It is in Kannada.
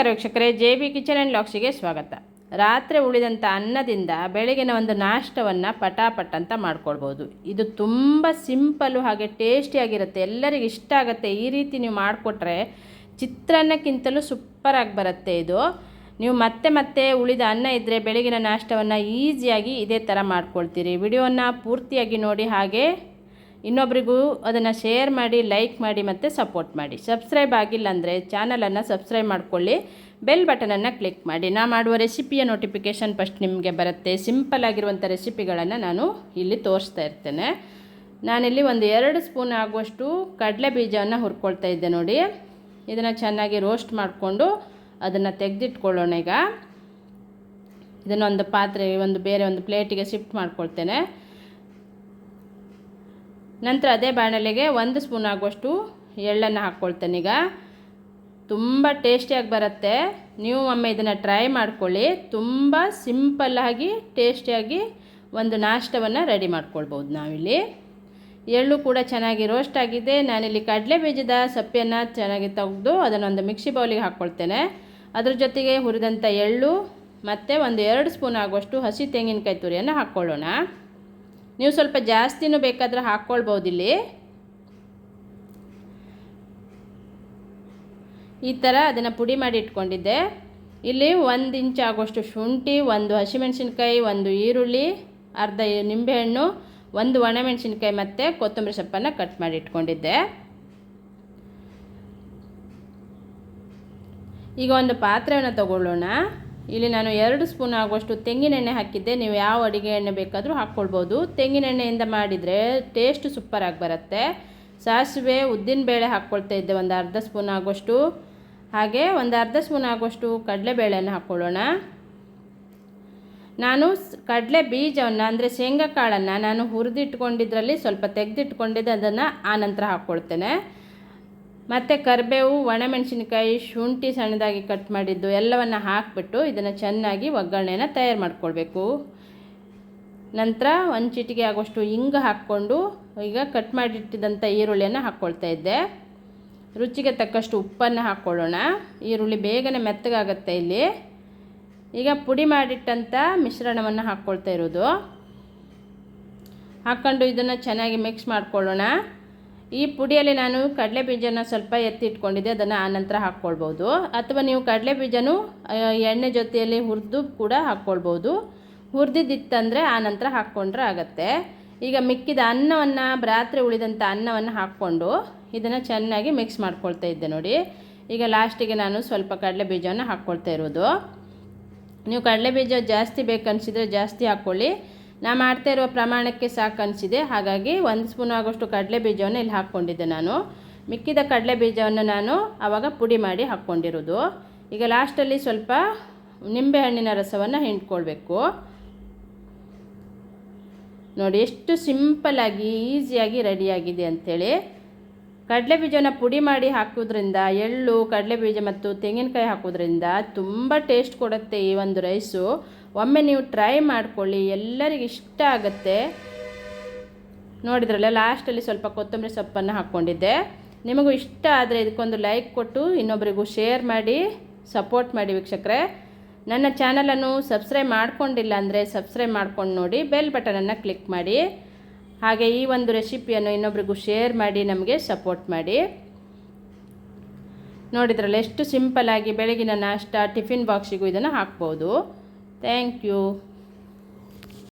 ನಮಸ್ಕಾರ ವೀಕ್ಷಕರೇ, ಜೆ ಬಿ ಕಿಚನ್ ಆ್ಯಂಡ್ ಲಾಕ್ಸಿಗೆ ಸ್ವಾಗತ. ರಾತ್ರಿ ಉಳಿದಂಥ ಅನ್ನದಿಂದ ಬೆಳಗಿನ ಒಂದು ನಾಷ್ಟವನ್ನು ಪಟಾಪಟ್ ಅಂತ ಮಾಡ್ಕೊಳ್ಬೋದು. ಇದು ತುಂಬ ಸಿಂಪಲ್ಲು ಹಾಗೆ ಟೇಸ್ಟಿಯಾಗಿರುತ್ತೆ, ಎಲ್ಲರಿಗೆ ಇಷ್ಟ ಆಗುತ್ತೆ. ಈ ರೀತಿ ನೀವು ಮಾಡಿಕೊಟ್ರೆ ಚಿತ್ರಾನ್ನಕ್ಕಿಂತಲೂ ಸೂಪರಾಗಿ ಬರುತ್ತೆ ಇದು. ನೀವು ಮತ್ತೆ ಮತ್ತೆ ಉಳಿದ ಅನ್ನ ಇದ್ದರೆ ಬೆಳಗಿನ ನಾಷ್ಟವನ್ನು ಈಸಿಯಾಗಿ ಇದೇ ಥರ ಮಾಡ್ಕೊಳ್ತೀರಿ. ವಿಡಿಯೋನ ಪೂರ್ತಿಯಾಗಿ ನೋಡಿ ಹಾಗೆ ಇನ್ನೊಬ್ರಿಗೂ ಅದನ್ನು ಶೇರ್ ಮಾಡಿ, ಲೈಕ್ ಮಾಡಿ ಮತ್ತು ಸಪೋರ್ಟ್ ಮಾಡಿ. ಸಬ್ಸ್ಕ್ರೈಬ್ ಆಗಿಲ್ಲ ಅಂದರೆ ಚಾನಲನ್ನು ಸಬ್ಸ್ಕ್ರೈಬ್ ಮಾಡ್ಕೊಳ್ಳಿ. ಬೆಲ್ ಬಟನನ್ನು ಕ್ಲಿಕ್ ಮಾಡಿ. ನಾ ಮಾಡುವ ರೆಸಿಪಿಯ ನೋಟಿಫಿಕೇಷನ್ ಫಸ್ಟ್ ನಿಮಗೆ ಬರುತ್ತೆ. ಸಿಂಪಲ್ ಆಗಿರುವಂಥ ರೆಸಿಪಿಗಳನ್ನು ನಾನು ಇಲ್ಲಿ ತೋರಿಸ್ತಾ ಇರ್ತೇನೆ. ನಾನಿಲ್ಲಿ ಒಂದು ಎರಡು ಸ್ಪೂನ್ ಆಗುವಷ್ಟು ಕಡಲೆ ಬೀಜವನ್ನು ಹುರ್ಕೊಳ್ತಾ ಇದ್ದೆ ನೋಡಿ. ಇದನ್ನು ಚೆನ್ನಾಗಿ ರೋಸ್ಟ್ ಮಾಡಿಕೊಂಡು ಅದನ್ನು ತೆಗೆದಿಟ್ಕೊಳ್ಳೋಣ ಈಗ. ಇದನ್ನೊಂದು ಪಾತ್ರೆ, ಒಂದು ಬೇರೆ ಒಂದು ಪ್ಲೇಟಿಗೆ ಶಿಫ್ಟ್ ಮಾಡ್ಕೊಳ್ತೇನೆ. ನಂತರ ಅದೇ ಬಾಣಲೆಗೆ ಒಂದು ಸ್ಪೂನ್ ಆಗುವಷ್ಟು ಎಳ್ಳನ್ನು ಹಾಕ್ಕೊಳ್ತೇನೆ ಈಗ. ತುಂಬ ಟೇಸ್ಟಿಯಾಗಿ ಬರುತ್ತೆ. ನೀವು ಒಮ್ಮೆ ಇದನ್ನು ಟ್ರೈ ಮಾಡ್ಕೊಳ್ಳಿ. ತುಂಬ ಸಿಂಪಲ್ಲಾಗಿ ಟೇಸ್ಟಿಯಾಗಿ ಒಂದು ನಾಷ್ಟವನ್ನು ರೆಡಿ ಮಾಡ್ಕೊಳ್ಬೋದು ನಾವಿಲ್ಲಿ. ಎಳ್ಳು ಕೂಡ ಚೆನ್ನಾಗಿ ರೋಸ್ಟ್ ಆಗಿದೆ. ನಾನಿಲ್ಲಿ ಕಡಲೆ ಬೀಜದ ಸಪ್ಪೆಯನ್ನು ಚೆನ್ನಾಗಿ ತೆಗೆದು ಅದನ್ನೊಂದು ಮಿಕ್ಸಿ ಬೌಲಿಗೆ ಹಾಕ್ಕೊಳ್ತೇನೆ. ಅದ್ರ ಜೊತೆಗೆ ಹುರಿದಂಥ ಎಳ್ಳು ಮತ್ತು ಒಂದು ಎರಡು ಸ್ಪೂನ್ ಆಗುವಷ್ಟು ಹಸಿ ತೆಂಗಿನಕಾಯಿ ತುರಿಯನ್ನು ಹಾಕ್ಕೊಳ್ಳೋಣ. ನೀವು ಸ್ವಲ್ಪ ಜಾಸ್ತಿನೂ ಬೇಕಾದರೆ ಹಾಕ್ಕೊಳ್ಬೋದು ಇಲ್ಲಿ ಈ ಥರ ಅದನ್ನು ಪುಡಿ ಮಾಡಿ ಇಟ್ಕೊಂಡಿದ್ದೆ. ಇಲ್ಲಿ ಒಂದು ಇಂಚ್ ಆಗೋಷ್ಟು ಶುಂಠಿ, ಒಂದು ಹಸಿಮೆಣಸಿನ್ಕಾಯಿ, ಒಂದು ಈರುಳ್ಳಿ, ಅರ್ಧ ನಿಂಬೆಹಣ್ಣು, ಒಂದು ಒಣಮೆಣಸಿನ್ಕಾಯಿ ಮತ್ತು ಕೊತ್ತಂಬರಿ ಸೊಪ್ಪನ್ನು ಕಟ್ ಮಾಡಿ ಇಟ್ಕೊಂಡಿದ್ದೆ. ಈಗ ಒಂದು ಪಾತ್ರೆಯನ್ನು ತಗೊಳ್ಳೋಣ. ಇಲ್ಲಿ ನಾನು ಎರಡು ಸ್ಪೂನ್ ಆಗುವಷ್ಟು ತೆಂಗಿನೆಣ್ಣೆ ಹಾಕಿದ್ದೆ. ನೀವು ಯಾವ ಅಡುಗೆ ಎಣ್ಣೆ ಬೇಕಾದರೂ ಹಾಕ್ಕೊಳ್ಬೋದು. ತೆಂಗಿನೆಣ್ಣೆಯಿಂದ ಮಾಡಿದರೆ ಟೇಸ್ಟ್ ಸೂಪರಾಗಿ ಬರುತ್ತೆ. ಸಾಸಿವೆ ಉದ್ದಿನಬೇಳೆ ಹಾಕ್ಕೊಳ್ತಾ ಇದ್ದೆ ಒಂದು ಅರ್ಧ ಸ್ಪೂನ್ ಆಗುವಷ್ಟು. ಹಾಗೆ ಒಂದು ಅರ್ಧ ಸ್ಪೂನ್ ಆಗುವಷ್ಟು ಕಡಲೆಬೇಳೆಯನ್ನು ಹಾಕ್ಕೊಳ್ಳೋಣ. ನಾನು ಕಡಲೆ ಬೀಜವನ್ನು ಅಂದರೆ ಶೇಂಗಾ ಕಾಳನ್ನು ನಾನು ಹುರಿದಿಟ್ಕೊಂಡಿದ್ರಲ್ಲಿ ಸ್ವಲ್ಪ ತೆಗೆದಿಟ್ಕೊಂಡಿದ್ದೆ. ಅದನ್ನು ಆನಂತರ ಹಾಕ್ಕೊಳ್ತೇನೆ. ಮತ್ತು ಕರಿಬೇವು, ಒಣಮೆಣಸಿನ್ಕಾಯಿ, ಶುಂಠಿ ಸಣ್ಣದಾಗಿ ಕಟ್ ಮಾಡಿದ್ದು ಎಲ್ಲವನ್ನು ಹಾಕಿಬಿಟ್ಟು ಇದನ್ನು ಚೆನ್ನಾಗಿ ಒಗ್ಗರಣೆನ ತಯಾರು ಮಾಡ್ಕೊಳ್ಬೇಕು. ನಂತರ ಒಂದು ಚಿಟಿಕೆ ಆಗೋಷ್ಟು ಹಿಂಗೆ ಹಾಕ್ಕೊಂಡು ಈಗ ಕಟ್ ಮಾಡಿಟ್ಟಿದ್ದಂಥ ಈರುಳ್ಳಿಯನ್ನು ಹಾಕ್ಕೊಳ್ತಾ ಇದ್ದೆ. ರುಚಿಗೆ ತಕ್ಕಷ್ಟು ಉಪ್ಪನ್ನು ಹಾಕ್ಕೊಳ್ಳೋಣ ಈರುಳ್ಳಿ ಬೇಗನೆ ಮೆತ್ತಗಾಗುತ್ತೆ ಇಲ್ಲಿ. ಈಗ ಪುಡಿ ಮಾಡಿಟ್ಟಂಥ ಮಿಶ್ರಣವನ್ನು ಹಾಕ್ಕೊಳ್ತಾ ಇರೋದು. ಹಾಕ್ಕೊಂಡು ಇದನ್ನು ಚೆನ್ನಾಗಿ ಮಿಕ್ಸ್ ಮಾಡ್ಕೊಳ್ಳೋಣ. ಈ ಪುಡಿಯಲ್ಲಿ ನಾನು ಕಡಲೆ ಬೀಜನ ಸ್ವಲ್ಪ ಎತ್ತಿಟ್ಕೊಂಡಿದ್ದೆ, ಅದನ್ನು ಆನಂತರ ಹಾಕ್ಕೊಳ್ಬೋದು. ಅಥವಾ ನೀವು ಕಡಲೆ ಬೀಜನೂ ಎಣ್ಣೆ ಜೊತೆಯಲ್ಲಿ ಹುರಿದು ಕೂಡ ಹಾಕ್ಕೊಳ್ಬೋದು. ಹುರಿದಿದ್ದಿತ್ತಂದರೆ ಆನಂತರ ಹಾಕ್ಕೊಂಡ್ರೆ ಆಗುತ್ತೆ. ಈಗ ಮಿಕ್ಕಿದ ಅನ್ನವನ್ನು, ರಾತ್ರಿ ಉಳಿದಂಥ ಅನ್ನವನ್ನು ಹಾಕ್ಕೊಂಡು ಇದನ್ನು ಚೆನ್ನಾಗಿ ಮಿಕ್ಸ್ ಮಾಡ್ಕೊಳ್ತಾ ಇದ್ದೆ ನೋಡಿ. ಈಗ ಲಾಸ್ಟಿಗೆ ನಾನು ಸ್ವಲ್ಪ ಕಡಲೆ ಬೀಜವನ್ನು ಹಾಕ್ಕೊಳ್ತಾ ಇರೋದು. ನೀವು ಕಡಲೆ ಬೀಜ ಜಾಸ್ತಿ ಬೇಕನ್ನಿಸಿದರೆ ಜಾಸ್ತಿ ಹಾಕ್ಕೊಳ್ಳಿ. ನಾ ಮಾಡ್ತಾ ಇರುವ ಪ್ರಮಾಣಕ್ಕೆ ಸಾಕು ಅನಿಸಿದೆ ಹಾಗಾಗಿ ಒಂದು ಸ್ಪೂನ್ ಆಗೋಷ್ಟು ಕಡಲೆ ಬೀಜವನ್ನು ಇಲ್ಲಿ ಹಾಕ್ಕೊಂಡಿದ್ದೆ ನಾನು. ಮಿಕ್ಕಿದ ಕಡಲೆ ಬೀಜವನ್ನು ನಾನು ಆವಾಗ ಪುಡಿ ಮಾಡಿ ಹಾಕ್ಕೊಂಡಿರೋದು. ಈಗ ಲಾಸ್ಟಲ್ಲಿ ಸ್ವಲ್ಪ ನಿಂಬೆಹಣ್ಣಿನ ರಸವನ್ನು ಹಿಂಡ್ಕೊಳ್ಬೇಕು. ನೋಡಿ, ಎಷ್ಟು ಸಿಂಪಲ್ಲಾಗಿ, ಈಸಿಯಾಗಿ ರೆಡಿಯಾಗಿದೆ ಅಂಥೇಳಿ ಕಡಲೆ ಬೀಜನ ಪುಡಿ ಮಾಡಿ ಹಾಕೋದ್ರಿಂದ, ಎಳ್ಳು, ಕಡಲೆ ಬೀಜ ಮತ್ತು ತೆಂಗಿನಕಾಯಿ ಹಾಕೋದ್ರಿಂದ ತುಂಬ ಟೇಸ್ಟ್ ಕೊಡುತ್ತೆ ಈ ಒಂದು ರೈಸು ಒಮ್ಮೆ ನೀವು ಟ್ರೈ ಮಾಡ್ಕೊಳ್ಳಿ, ಎಲ್ಲರಿಗೂ ಇಷ್ಟ ಆಗುತ್ತೆ. ನೋಡಿದ್ರಲ್ಲ ಲಾಸ್ಟಲ್ಲಿ ಸ್ವಲ್ಪ ಕೊತ್ತಂಬರಿ ಸೊಪ್ಪನ್ನು ಹಾಕ್ಕೊಂಡಿದ್ದೆ. ನಿಮಗೂ ಇಷ್ಟ ಆದರೆ ಇದಕ್ಕೊಂದು ಲೈಕ್ ಕೊಟ್ಟು ಇನ್ನೊಬ್ಬರಿಗೂ ಶೇರ್ ಮಾಡಿ ಸಪೋರ್ಟ್ ಮಾಡಿ ವೀಕ್ಷಕರೇ. ನನ್ನ ಚಾನಲನ್ನು ಸಬ್ಸ್ಕ್ರೈಬ್ ಮಾಡ್ಕೊಂಡಿಲ್ಲ ಅಂದರೆ ಸಬ್ಸ್ಕ್ರೈಬ್ ಮಾಡ್ಕೊಂಡು ನೋಡಿ ಬೆಲ್ ಬಟನನ್ನು ಕ್ಲಿಕ್ ಮಾಡಿ. ಹಾಗೆ ಈ ಒಂದು ರೆಸಿಪಿಯನ್ನು ಇನ್ನೊಬ್ರಿಗೂ ಶೇರ್ ಮಾಡಿ, ನಮಗೆ ಸಪೋರ್ಟ್ ಮಾಡಿ. ನೋಡಿದ್ರಲ್ಲ, ಎಷ್ಟು ಸಿಂಪಲ್ಲಾಗಿ ಬೆಳಗಿನ ನಾಷ್ಟ, ಟಿಫಿನ್ ಬಾಕ್ಸಿಗೂ ಇದನ್ನು ಹಾಕ್ಬೋದು. Thank you